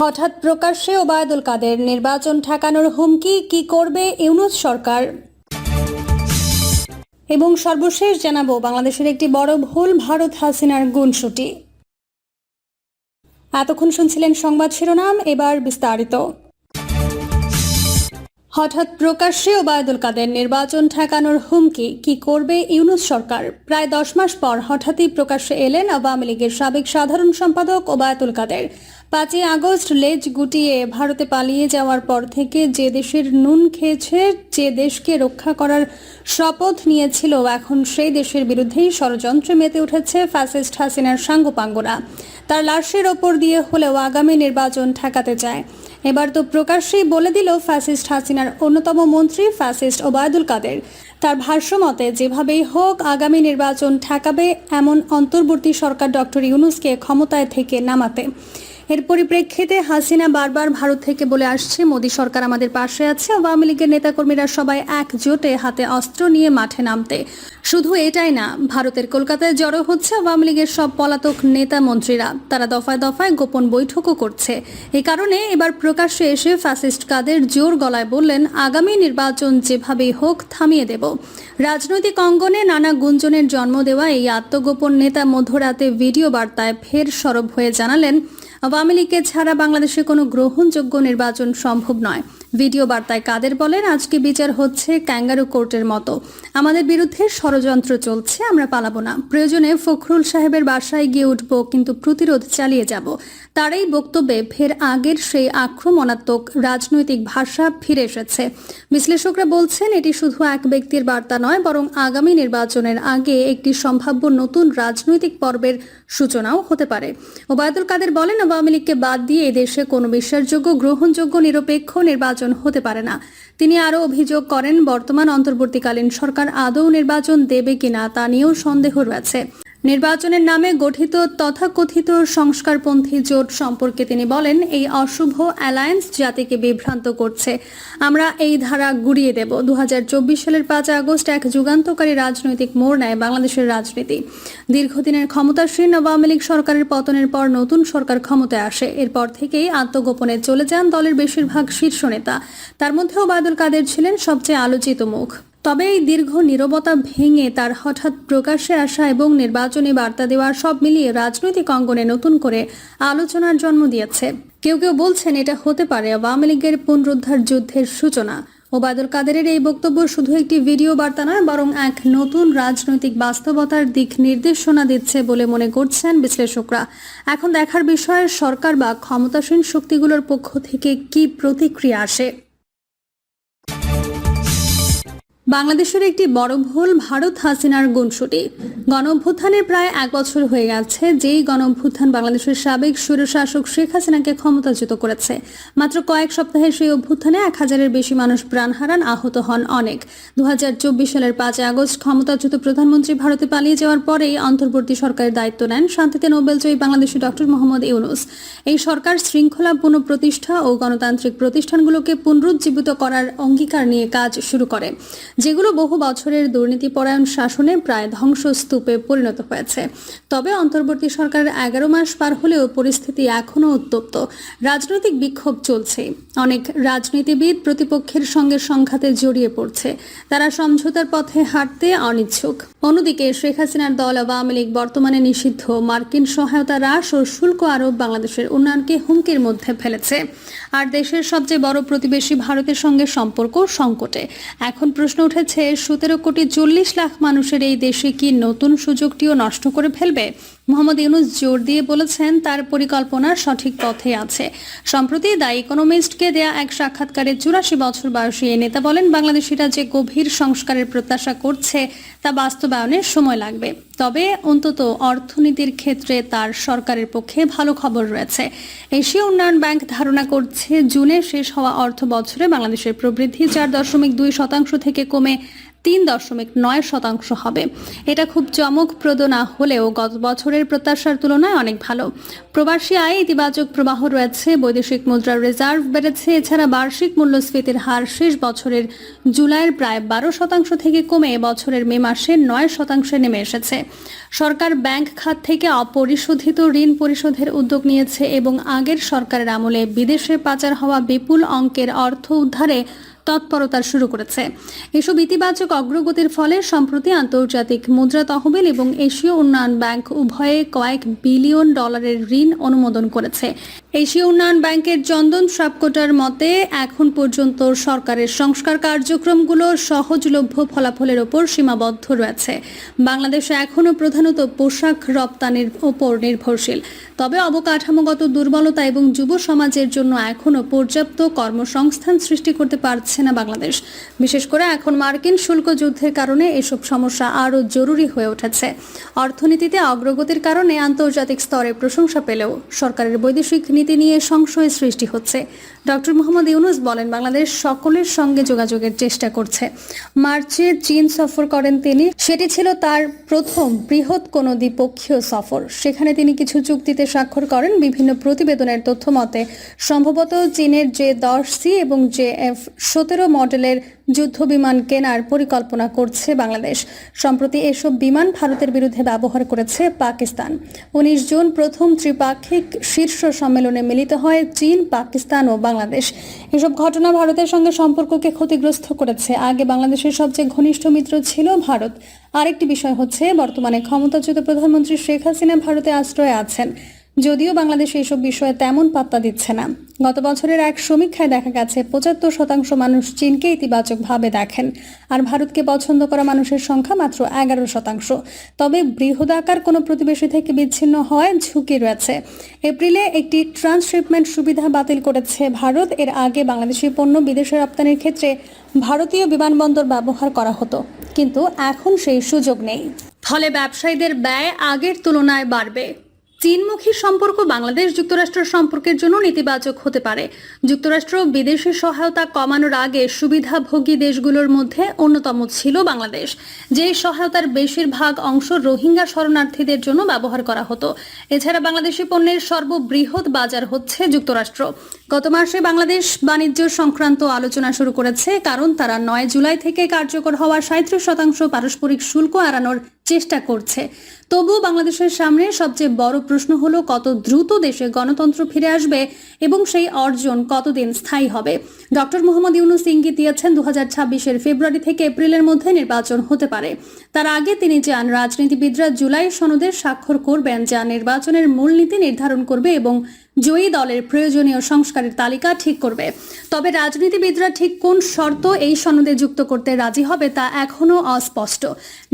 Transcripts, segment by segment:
হঠাৎ প্রকাশ্যে ওবায়দুল কাদের নির্বাচন ঠেকানোর হুমকি কি করবে ইউনুস সরকার? এবং সর্বশেষ জানাব বাংলাদেশের একটি বড় ভুল ভারত হাসিনার গুণসুটি। এতক্ষণ শুনছিলেন সংবাদ শিরোনাম, এবার বিস্তারিত। হঠাৎ প্রকাশ্যে ওবায়দুল কাদের নির্বাচন ঠেকানোর হুমকি কি করবে ইউনুস সরকার? প্রায় দশ মাস পর হঠাৎই প্রকাশ্যে এলেন আওয়ামী লীগের সাবেক সাধারণ সম্পাদক ওবায়দুল কাদের। পাঁচই আগস্ট লেজ গুটিয়ে ভারতে পালিয়ে যাওয়ার পর থেকে যে দেশের নুন খেয়েছে, যে দেশকে রক্ষা করার শপথ নিয়েছিল, এখন সেই দেশের বিরুদ্ধেই ষড়যন্ত্রে মেতে উঠেছে ফ্যাসিস্ট হাসিনার সাঙ্গপাঙ্গরা। তার লাশের ওপর দিয়ে হলেও আগামী নির্বাচন ঠেকাতে চায়। এবার তো প্রকাশ্যেই বলে দিল ফ্যাসিস্ট হাসিনার অন্যতম মন্ত্রী ফ্যাসিস্ট ওবায়দুল কাদের। তার ভাষ্য মতে, যেভাবেই হোক, আগামী নির্বাচন ঠেকাবে এমন অন্তর্বর্তী সরকার ডক্টর ইউনুসকে ক্ষমতায় থেকে নামাতে। এর পরিপ্রেক্ষিতে হাসিনা বারবার ভারত থেকে বলে আসছে, মোদী সরকার আমাদের পাশে আছে। আওয়ামী লীগের নেতাকর্মীরা সবাই একজোটে হাতে অস্ত্র নিয়ে মাঠে নামতে। শুধু এটাই না, ভারতের কলকাতায় জড়ো হচ্ছে আওয়ামী লীগের সব পলাতক নেতা মন্ত্রীরা। তারা দফায় দফায় গোপন বৈঠকও করছে। এ কারণে এবার প্রকাশ্যে এসে ফ্যাসিস্ট কাদের জোর গলায় বললেন, আগামী নির্বাচন যেভাবেই হোক, থামিয়ে দেব। রাজনৈতিক অঙ্গনে নানা গুঞ্জনের জন্ম দেওয়া এই আত্মগোপন নেতা মধ্যরাতে ভিডিও বার্তায় ফের সরব হয়ে জানালেন আওয়ামী লীগকে ছাড়া বাংলাদেশে কোনো গ্রহণযোগ্য নির্বাচন সম্ভব নয়। ভিডিও বার্তায় কাদের বলেন, আজকে বিচার হচ্ছে ক্যাঙ্গারু কোর্টের মতো। আমাদের বিরুদ্ধে ষড়যন্ত্র চলছে, আমরা পালাবো না। প্রয়োজনে ফখরুল সাহেবের বাসায় গিয়ে উঠব, কিন্তু প্রতিরোধ চালিয়ে যাব। তার এই বক্তব্যে ফের আগের সেই আক্রমণাত্মক রাজনৈতিক ভাষা ফিরে এসেছে। বিশ্লেষকরা বলছেন, এটি শুধু এক ব্যক্তির বার্তা নয়, বরং আগামী নির্বাচনের আগে একটি সম্ভাব্য নতুন রাজনৈতিক পর্বের সূচনাও হতে পারে। ওবায়দুল কাদের বলেন, আওয়ামী লীগকে বাদ দিয়ে এদেশে কোনো বিশ্বাসযোগ্য, গ্রহণযোগ্য, নিরপেক্ষ নির্বাচন হতে পারে না। তিনি আরও অভিযোগ করেন, বর্তমান অন্তর্বর্তীকালীন সরকার আদৌ নির্বাচন দেবে কিনা তা নিয়েও সন্দেহ রয়েছে। নির্বাচনের নামে গঠিত তথাকথিত সংস্কারপন্থী জোট সম্পর্কে তিনি বলেন, এই অশুভ অ্যালায়েন্স জাতিকে বিভ্রান্ত করছে। আমরা এই ধারা গুড়িয়ে দেব। দু হাজার চব্বিশ সালের পাঁচ আগস্ট এক যুগান্তকারী রাজনৈতিক মোড় নেয় বাংলাদেশের রাজনীতি। দীর্ঘদিনের ক্ষমতাসীন আওয়ামী লীগ সরকারের পতনের পর নতুন সরকার ক্ষমতায় আসে। এরপর থেকেই আত্মগোপনে চলে যান দলের বেশিরভাগ শীর্ষ নেতা। তার মধ্যেও ওবায়দুল কাদের ছিলেন সবচেয়ে আলোচিত মুখ। তবে এই দীর্ঘ নীরবতা ভেঙে তার হঠাৎ প্রকাশ্যে আসা এবং নির্বাচনী বার্তা দেওয়ার সব মিলিয়ে রাজনৈতিক অঙ্গনে নতুন করে আলোচনার জন্ম দিয়েছে। কেউ কেউ বলছেন এটা হতে পারে আওয়ামী লীগের পুনরুদ্ধার যুদ্ধের সূচনা। ওবায়দুল কাদেরের এই বক্তব্য শুধু একটি ভিডিও বার্তা নয়, বরং এক নতুন রাজনৈতিক বাস্তবতার দিক নির্দেশনা দিচ্ছে বলে মনে করছেন বিশ্লেষকরা। এখন দেখার বিষয়ে, সরকার বা ক্ষমতাসীন শক্তিগুলোর পক্ষ থেকে কি প্রতিক্রিয়া আসে? বাংলাদেশের একটি বড় ভুল ভারত হাসিনার গুণসুটি গণ অভ্যুত্থানের প্রায় এক বছর হয়ে গেছে, যেই গণ অভ্যুত্থান বাংলাদেশের সাবেক স্বৈরশাসক শেখ হাসিনাকে ক্ষমতাচ্যুত করেছে। মাত্র কয়েক সপ্তাহে সেই অভ্যুত্থানে এক হাজারের বেশি মানুষ প্রাণ হারান, আহত হন অনেক। দুহাজার চব্বিশ সালের পাঁচ আগস্ট ক্ষমতাচ্যুত প্রধানমন্ত্রী ভারতে পালিয়ে যাওয়ার পরেই অন্তর্বর্তী সরকারের দায়িত্ব নেন শান্তিতে নোবেল নোবেলজয়ী বাংলাদেশি ডক্টর মোহাম্মদ ইউনুস। এই সরকার শৃঙ্খলা পুনঃপ্রতিষ্ঠা ও গণতান্ত্রিক প্রতিষ্ঠানগুলোকে পুনরুজ্জীবিত করার অঙ্গীকার নিয়ে কাজ শুরু করে। যেগুলো বহু বছরের দুর্নীতিপরায়ণ শাসনে প্রায় ধ্বংসস্তূপে পরিণত হয়েছে। তবে অন্তর্বর্তী সরকারের এগারো মাস পার হলেও পরিস্থিতি এখনও উত্তপ্ত। রাজনৈতিক বিক্ষোভ চলছে। অনেক রাজনীতিবিদ প্রতিপক্ষের সঙ্গে সংঘাতে জড়িয়ে পড়ছে। তারা সমঝোতার পথে হাঁটতে অনিচ্ছুক। অন্যদিকে শেখ হাসিনার দল, আওয়ামী লীগ বর্তমানে নিষিদ্ধ। মার্কিন সহায়তা হ্রাস ও শুল্ক আরোপ বাংলাদেশের উন্নয়নকে হুমকির মধ্যে ফেলেছে। আর দেশের সবচেয়ে বড় প্রতিবেশী ভারতের সঙ্গে সম্পর্ক সংকটে। এখন প্রশ্ন উঠেছে, সতেরো কোটি চল্লিশ লাখ মানুষের এই দেশে কি নতুন সুযোগটিও নষ্ট করে ফেলবে? মোহাম্মদ ইউনুস জোর দিয়ে বলেছেন, তার পরিকল্পনা সঠিক পথে আছে। সম্প্রতি দ্য ইকোনমিস্টকে দেয়া এক সাক্ষাৎকারে চুরাশি বছর বয়সী এই নেতা বলেন, বাংলাদেশিরা যে গভীর সংস্কারের প্রত্যাশা করছে, তা বাস্তবায়নের সময় লাগবে। তবে অন্তত অর্থনীতির ক্ষেত্রে তার সরকারের পক্ষে ভালো খবর রয়েছে। এশীয় উন্নয়ন ব্যাংক ধারণা করছে, জুনে শেষ হওয়া অর্থ বছরে বাংলাদেশের প্রবৃদ্ধি চার দশমিক দুই শতাংশ থেকে কমে তিন দশমিক নয় শতাংশ হবে। এটা খুব চমকপ্রদ না হলেও গত বছরের প্রত্যাশার তুলনায় অনেক ভালো। প্রবাসী আয়ে, ইতিবাচক প্রবাহ রয়েছে, বৈদেশিক মুদ্রার রিজার্ভ বেড়েছে, এছাড়া বার্ষিক মূল্যস্ফীতির হার শেষ বছরের জুলাইয়ের প্রায় বারো শতাংশ থেকে কমে বছরের মে মাসে নয় শতাংশে নেমে এসেছে। সরকার ব্যাংক খাত থেকে অপরিশোধিত ঋণ পরিশোধের উদ্যোগ নিয়েছে এবং আগের সরকারের আমলে বিদেশে পাচার হওয়া বিপুল অঙ্কের অর্থ উদ্ধারে তৎপরতা শুরু করেছে। এসব ইতিবাচক অগ্রগতির ফলে সম্প্রতি আন্তর্জাতিক মুদ্রা তহবিল এবং এশীয় উন্নয়ন ব্যাংক উভয়ে কয়েক বিলিয়ন ডলারের ঋণ অনুমোদন করেছে। এশীয় উন্নয়ন ব্যাংকের চন্দন সাপকোটার মতে, এখন পর্যন্ত সরকারের সংস্কার কার্যক্রমগুলো সহজলভ্য ফলাফলের ওপর সীমাবদ্ধ রয়েছে। বাংলাদেশে এখনও প্রধানত পোশাক রপ্তানির ওপর নির্ভরশীল। তবে অবকাঠামোগত দুর্বলতা এবং যুব সমাজের জন্য এখনও পর্যাপ্ত কর্মসংস্থান সৃষ্টি করতে পারছে না বাংলাদেশ। বিশেষ করে এখন মার্কিন শুল্ক যুদ্ধের কারণে এসব সমস্যা আরও জরুরি হয়ে উঠেছে। অর্থনীতিতে অগ্রগতির কারণে আন্তর্জাতিক স্তরে প্রশংসা পেলেও সরকারের বৈদেশিক নীতি নিয়ে সংশয় সৃষ্টি হচ্ছে। ডক্টর মোহাম্মদ ইউনুস বলেন, বাংলাদেশ সকলের সঙ্গে যোগাযোগের চেষ্টা করছে। মার্চে চীন সফর করেন তিনি। সেটি ছিল তার প্রথম বৃহৎ কোনো দ্বিপক্ষীয় সফর। সেখানে তিনি কিছু চুক্তিতে স্বাক্ষর করেন। বিভিন্ন প্রতিবেদনের তথ্য মতে, সম্ভবত চীনের যে দশ সি এবং যে এফ সতেরো মডেলের যুদ্ধ বিমান কেনার পরিকল্পনা করছে বাংলাদেশ। সম্প্রতি এসব বিমান ভারতের বিরুদ্ধে ব্যবহার করেছে পাকিস্তান। উনিশ জুন প্রথম ত্রিপাক্ষিক শীর্ষ সম্মেলনে মিলিত হয় চীন, পাকিস্তান ও বাংলাদেশ। এসব ঘটনা ভারতের সঙ্গে সম্পর্ককে ক্ষতিগ্রস্ত করেছে। আগে বাংলাদেশের সবচেয়ে ঘনিষ্ঠ মিত্র ছিল ভারত। আরেকটি বিষয় হচ্ছে, বর্তমানে ক্ষমতাচ্যুত প্রধানমন্ত্রী শেখ হাসিনা ভারতে আশ্রয়ে আছেন। যদিও বাংলাদেশ এসব বিষয়ে তেমন পাত্তা দিচ্ছে না। গত বছরের এক সমীক্ষায় দেখা গেছে, পঁচাত্তর শতাংশ মানুষ চীনকে ইতিবাচকভাবে দেখেন আর ভারতকে পছন্দ করা মানুষের সংখ্যা মাত্র এগারো শতাংশ। তবে বৃহদাকার কোনো প্রতিবেশী থেকে বিচ্ছিন্ন হওয়ায় ঝুঁকি রয়েছে। এপ্রিলে একটি ট্রান্সশিপমেন্ট সুবিধা বাতিল করেছে ভারত। এর আগে বাংলাদেশি পণ্য বিদেশে রপ্তানির ক্ষেত্রে ভারতীয় বিমানবন্দর ব্যবহার করা হতো, কিন্তু এখন সেই সুযোগ নেই। ফলে ব্যবসায়ীদের ব্যয় আগের তুলনায় বাড়বে। চীনমুখী সম্পর্ক বাংলাদেশ যুক্তরাষ্ট্র সম্পর্কের জন্য নেতিবাচক হতে পারে। যুক্তরাষ্ট্র বিদেশি সহায়তা কমানোর আগে সুবিধাভোগী দেশগুলোর মধ্যে অন্যতম ছিল বাংলাদেশ। যে সহায়তার বেশিরভাগ অংশ রোহিঙ্গা শরণার্থীদের জন্য ব্যবহার করা হতো। এছাড়া বাংলাদেশি পণ্যের সর্ববৃহৎ বাজার হচ্ছে যুক্তরাষ্ট্র। গত মাসে বাংলাদেশ বাণিজ্য সংক্রান্ত আলোচনা শুরু করেছে, কারণ তারা নয় জুলাই থেকে কার্যকর হওয়া সাঁত্রিশ শতাংশ পারস্পরিক শুল্ক এড়ানোর চেষ্টা করছে। তবুও বাংলাদেশের সামনে সবচেয়ে বড় প্রশ্ন হলো, কত দ্রুত দেশে গণতন্ত্র ফিরে আসবে এবং সেই অর্জন কতদিন স্থায়ী হবে? ডক্টর মোহাম্মদ ইউনুস ইঙ্গিত দিয়েছেন দু হাজার ফেব্রুয়ারি থেকে এপ্রিলের মধ্যে নির্বাচন হতে পারে। তার আগে তিনি চান রাজনীতিবিদরা জুলাই সনদের স্বাক্ষর করবেন, যা নির্বাচনের মূলনীতি নির্ধারণ করবে এবং জয়ী দলের প্রয়োজনীয় সংস্কারের তালিকা ঠিক করবে। তবে রাজনীতিবিদরা ঠিক কোন শর্ত এই সনদে যুক্ত করতে রাজি হবে তা এখনও অস্পষ্ট।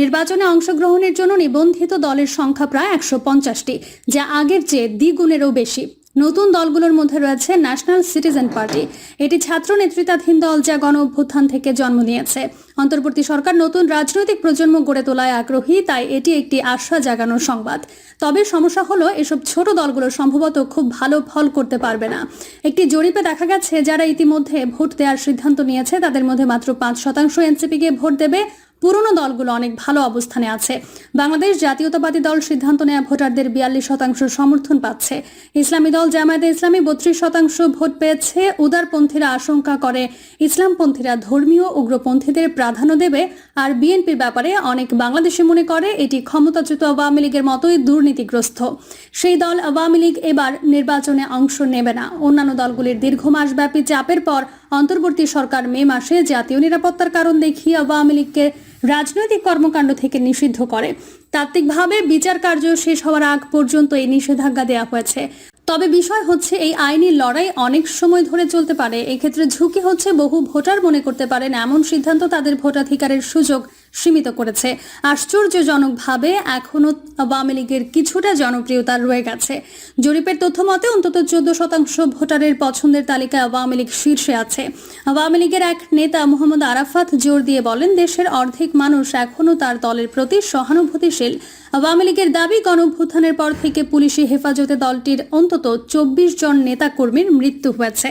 নির্বাচনে অংশগ্রহণের জন্য নিবন্ধিত দলের সংখ্যা প্রায় একশো পঞ্চাশটি, যা আগের চেয়ে দ্বিগুণেরও বেশি। নতুন দলগুলোর মধ্যে রয়েছে ন্যাশনাল সিটিজেন পার্টি এটি ছাত্র নেতৃত্বাধীন দল যা গণ অভ্যুত্থান থেকে জন্ম নিয়েছে। অন্তর্বর্তী সরকার নতুন রাজনৈতিক প্রজন্ম গড়ে তোলায় আগ্রহী, তাই এটি একটি আশা জাগানোর সংবাদ। তবে সমস্যা হলো, এসব ছোট দলগুলো সম্ভবত খুব ভালো ফল করতে পারবে না। একটি জরিপে দেখা গেছে, যারা ইতিমধ্যে ভোট দেওয়ার সিদ্ধান্ত নিয়েছে, তাদের মধ্যে মাত্র পাঁচ শতাংশ এনসিপিকে ভোট দেবে। পুরনো দলগুলো অনেক ভালো অবস্থানে আছে। বাংলাদেশ জাতীয়তাবাদী দল সিদ্ধান্ত নেওয়া ভোটারদের বিয়াল্লিশ শতাংশ সমর্থন পাচ্ছে। ইসলামী দল জামায়াতে ইসলামী বত্রিশ শতাংশ ভোট পেয়েছে। উদারপন্থীরা আশঙ্কা করে, ইসলামপন্থীরা ধর্মীয় উগ্রপন্থীদের প্রাধান্য দেবে। আর বিএনপির ব্যাপারে অনেক বাংলাদেশি মনে করে, এটি ক্ষমতাচ্যুত আওয়ামী লীগের মতোই দুর্নীতিগ্রস্ত। সেই দল আওয়ামী লীগ এবার নির্বাচনে অংশ নেবে না। অন্যান্য দলগুলির দীর্ঘ মাসব্যাপী চাপের পর অন্তর্বর্তী সরকার মে মাসে জাতীয় নিরাপত্তার কারণ দেখিয়ে আওয়ামী লীগকে রাজনৈতিক কর্মকাণ্ড থেকে নিষিদ্ধ করে। তাত্ত্বিকভাবে বিচার কার্য শেষ হওয়ার আগ পর্যন্ত এই নিষেধাজ্ঞা দেওয়া হয়েছে। তবে বিষয় হচ্ছে, এই আইনি লড়াই অনেক সময় ধরে চলতে পারে। এক্ষেত্রে ঝুঁকি হচ্ছে বহু ভোটার মনে করতে পারেন। এমন সিদ্ধান্ত তাদের ভোটাধিকারের সুযোগ সীমিত করেছে। আশ্চর্যজনকভাবে এখনও আওয়ামী লীগের কিছুটা জনপ্রিয়তা রয়ে গেছে। জরিপের তথ্য মতে, অন্তত চোদ্দ শতাংশ ভোটারের পছন্দের তালিকায় আওয়ামী লীগ শীর্ষে আছে। আওয়ামী লীগের এক নেতা মোহাম্মদ আরাফাত জোর দিয়ে বলেন, দেশের অর্ধেক মানুষ এখনও তার দলের প্রতি সহানুভূতিশীল। আওয়ামী লীগের দাবি গণভ্যুত্থানের পর থেকে পুলিশি হেফাজতে দলটির অন্তত চব্বিশ জন নেতাকর্মীর মৃত্যু হয়েছে।